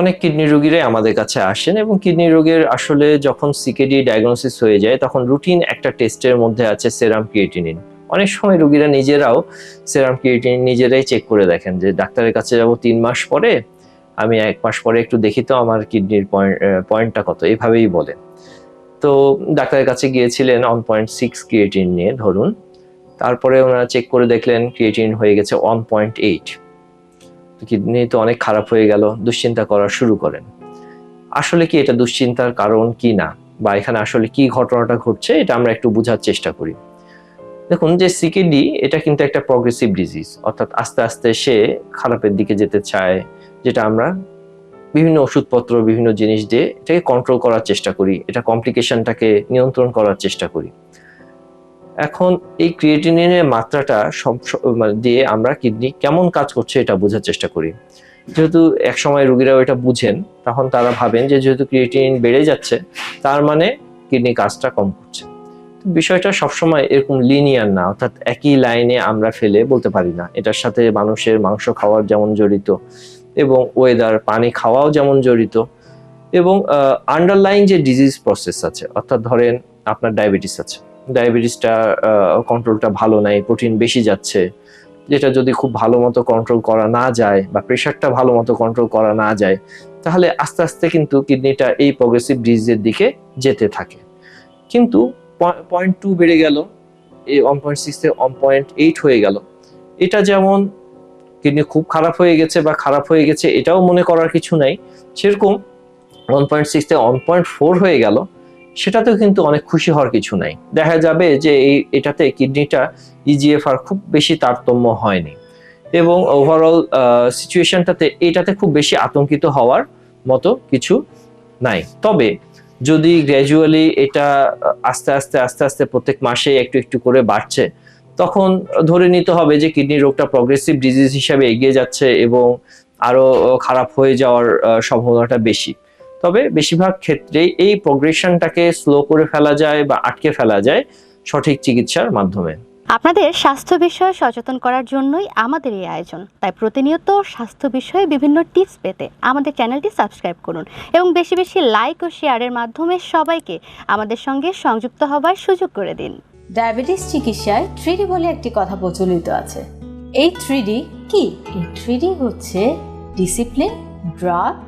অনেক কিডনি রোগীরাই আমাদের কাছে আসেন এবং কিডনি রোগের আসলে যখন সিকেডি ডায়াগনোসিস হয়ে যায়, তখন রুটিন একটা টেস্টের মধ্যে আছে সেরাম ক্রিয়েটিনিন অনেক সময় রোগীরা নিজেরাও সেরাম ক্রিয়েটিনিন নিজেরাই চেক করে দেখেন যে, ডাক্তারের কাছে যাব তিন মাস পরে? আমি এক মাস পরে একটু দেখি তো আমার কিডনির পয়েন্ট পয়েন্টটা কত। এভাবেই বলেন তো ডাক্তারের কাছে গিয়েছিলেন ওয়ান পয়েন্ট সিক্স ক্রিয়েটিন নিয়ে, ধরুন। তারপরে ওনারা চেক করে দেখলেন ক্রিয়েটিন হয়ে গেছে ওয়ান পয়েন্ট এইট কিডনি তো অনেক খারাপ হয়ে গেল, দুশ্চিন্তা করা শুরু করেন। আসলে কি এটা দুশ্চিন্তার কারণ কি না? বা এখানে আসলে কি ঘটনাটা ঘটছে? এটা আমরা একটু বোঝার চেষ্টা করি। দেখুন যে সিকেডি এটা কিন্তু একটা প্রগ্রেসিভ ডিজিজ অর্থাৎ আস্তে আস্তে সে খারাপের দিকে যেতে চায়, যেটা আমরা বিভিন্ন ওষুধপত্র, বিভিন্ন জিনিস দিয়ে এটাকে কন্ট্রোল করার চেষ্টা করি। এটা কমপ্লিকেশনটাকে নিয়ন্ত্রণ করার চেষ্টা করি। এখন এই ক্রিয়েটিনিনের মাত্রাটা মানে দিয়ে আমরা কিডনি কেমন কাজ করছে এটা বোঝার চেষ্টা করি। যেহেতু এক সময় রোগীরাও এটা বুঝেন, তখন তারা ভাবেন যে যেহেতু ক্রিয়েটিনিন বেড়ে যাচ্ছে, তার মানে কিডনি কাজটা কম করছে। বিষয়টা সবসময় এরকম লিনিয়ার না, অর্থাৎ একই লাইনে আমরা ফেলে বলতে পারি না। এটার সাথে মানুষের মাংস খাওয়ার যেমন জড়িত এবং ওয়েদার পানি খাওয়াও যেমন জড়িত এবং আন্ডারলাইন যে ডিজিজ প্রসেস আছে, অর্থাৎ ধরেন আপনার ডায়াবেটিস আছে। ডায়াবেটিসটা কন্ট্রোলটা ভালো নাই প্রোটিন বেশি যাচ্ছে, যেটা যদি খুব ভালো মতো কন্ট্রোল করা না যায় বা প্রেশারটা ভালো মতো কন্ট্রোল করা না যায়, তাহলে আস্তে আস্তে কিন্তু কিডনিটা এই প্রগ্রেসিভ ডিজিজের দিকে যেতে থাকে। কিন্তু পয়েন্ট টু বেড়ে গেল, এই ওয়ান পয়েন্ট সিক্স থেকে ওয়ান পয়েন্ট এইট হয়ে গেল। এটা যেমন কিডনি খুব খারাপ হয়ে গেছে বা খারাপ হয়ে গেছে, এটাও মনে করার কিছু নাই। সেরকম ওয়ান পয়েন্ট সিক্স থেকে ওয়ান পয়েন্ট ফোর হয়ে গেল সেটাতেও কিন্তু অনেক খুশি হওয়ার কিছু নাই। দেখা যাবে যে এই, এটাতে কিডনিটা ইজিএফআর খুব বেশি তারতম্য হয়নি। এবং ওভারঅল সিচুয়েশনটাতে এটাতে খুব বেশি আতঙ্কিত হওয়ার মতো কিছু নাই। তবে যদি গ্র্যাজুয়ালি এটা আস্তে আস্তে আস্তে আস্তে প্রত্যেক মাসে একটু একটু করে বাড়ছে, তখন ধরে নিতে হবে যে কিডনি রোগটা প্রগ্রেসিভ ডিজিজ হিসাবে এগিয়ে যাচ্ছে এবং আরও খারাপ হয়ে যাওয়ার সম্ভাবনাটা বেশি। তবে বেশিরভাগ ক্ষেত্রেই এই প্রোগ্রেশনটাকে স্লো করে ফেলা যায় বা আটকে ফেলা যায় সঠিক চিকিৎসার মাধ্যমে। আপনাদের স্বাস্থ্য বিষয়ে সচেতন করার জন্যই আমাদের এই আয়োজন। তাই প্রতিনিয়ত স্বাস্থ্য বিষয়ে বিভিন্ন টিপস পেতে আমাদের চ্যানেলটি সাবস্ক্রাইব করুন এবং বেশি বেশি লাইক ও শেয়ারের মাধ্যমে সবাইকে আমাদের সঙ্গে সংযুক্ত হবার সুযোগ করে দিন। ডায়াবেটিস চিকিৎসায় থ্রিডি বলে একটি কথা প্রচলিত আছে। এই থ্রিডি কি? এই থ্রিডি হচ্ছে ডিসিপ্লিন ড্রাগ